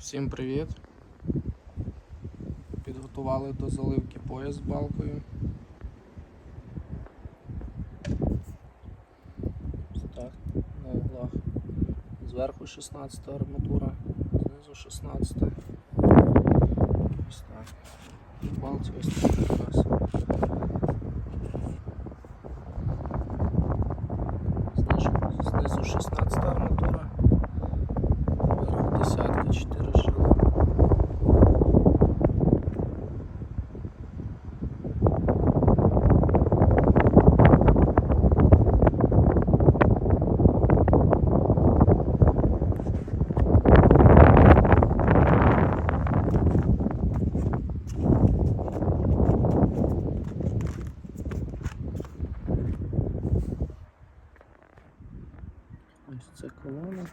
Всім привіт! Підготували до заливки пояс з балкою. Ось так, на углах. Зверху 16 арматура, знизу 16. Ось так. І балці ось так якраз. Знизу 16. Ось це колона.